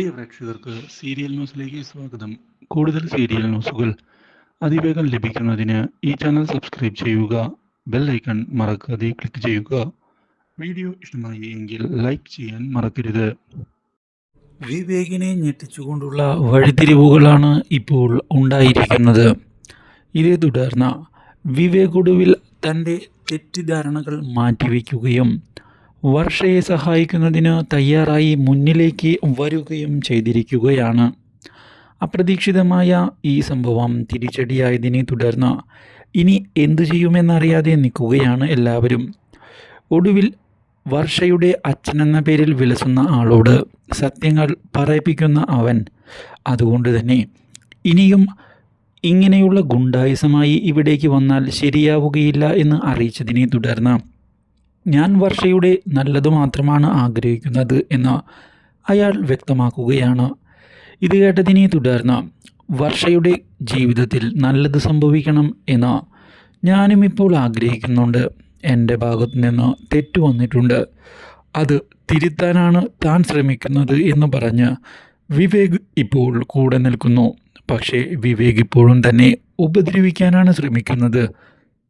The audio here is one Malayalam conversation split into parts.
പ്രിയ പ്രേക്ഷകർക്ക് സീരിയൽ ന്യൂസിലേക്ക് സ്വാഗതം. കൂടുതൽ സീരിയൽ ന്യൂസുകൾ അതിവേഗം ലഭിക്കുന്നതിന് ഈ ചാനൽ സബ്സ്ക്രൈബ് ചെയ്യുക ബെൽ ഐക്കൺ മറക്കാതെ ക്ലിക്ക് ചെയ്യുക. വീഡിയോ ഇഷ്ടമായി എങ്കിൽ ലൈക്ക് ചെയ്യാൻ മറക്കരുത്. വിവേകിനെ ഞെട്ടിച്ചുകൊണ്ടുള്ള വഴിതിരിവുകളാണ് ഇപ്പോൾ ഉണ്ടായിരിക്കുന്നത്. ഇതേ തുടർന്ന് വിവേക് ഒടുവിൽ തന്റെ തെറ്റിദ്ധാരണകൾ മാറ്റിവെക്കുകയും വർഷയെ സഹായിക്കുന്നതിന് തയ്യാറായി മുന്നിലേക്ക് വരുകയും ചെയ്തിരിക്കുകയാണ്. അപ്രതീക്ഷിതമായ ഈ സംഭവം തിരിച്ചടിയായതിനെ തുടർന്ന് ഇനി എന്തു ചെയ്യുമെന്നറിയാതെ നിൽക്കുകയാണ് എല്ലാവരും. ഒടുവിൽ വർഷയുടെ അച്ഛനെന്ന പേരിൽ വിലസുന്ന ആളോട് സത്യങ്ങൾ പറയിപ്പിക്കുന്ന അവൻ അതുകൊണ്ട് തന്നെ ഇനിയും ഇങ്ങനെയുള്ള ഗുണ്ടായുസമായി ഇവിടേക്ക് വന്നാൽ ശരിയാവുകയില്ല എന്ന് അറിയിച്ചതിനെ തുടർന്ന് ഞാൻ വർഷയുടെ നല്ലത് മാത്രമാണ് ആഗ്രഹിക്കുന്നത് എന്ന് അയാൾ വ്യക്തമാക്കുകയാണ്. ഇത് കേട്ടതിനെ തുടർന്ന് വർഷയുടെ ജീവിതത്തിൽ നല്ലത് സംഭവിക്കണം എന്ന് ഞാനും ഇപ്പോൾ ആഗ്രഹിക്കുന്നുണ്ട്. എന്റെ ഭാഗത്തു നിന്ന് തെറ്റ് വന്നിട്ടുണ്ട്. അത് തിരുത്താനാണ് താൻ ശ്രമിക്കുന്നത് എന്ന് പറഞ്ഞ് വിവേക് ഇപ്പോൾ കൂടെ നിൽക്കുന്നു. പക്ഷേ വിവേക് ഇപ്പോഴും തന്നെ ഉപദ്രവിക്കാനാണ് ശ്രമിക്കുന്നത്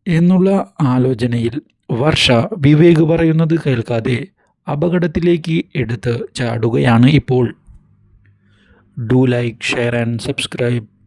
എന്നുള്ള ആലോചനയിൽ വർഷ വിവേക് പറയുന്നത് കേൾക്കാതെ അപകടത്തിലേക്ക് എടുത്ത് ചാടുകയാണ് ഇപ്പോൾ. Do like share and subscribe.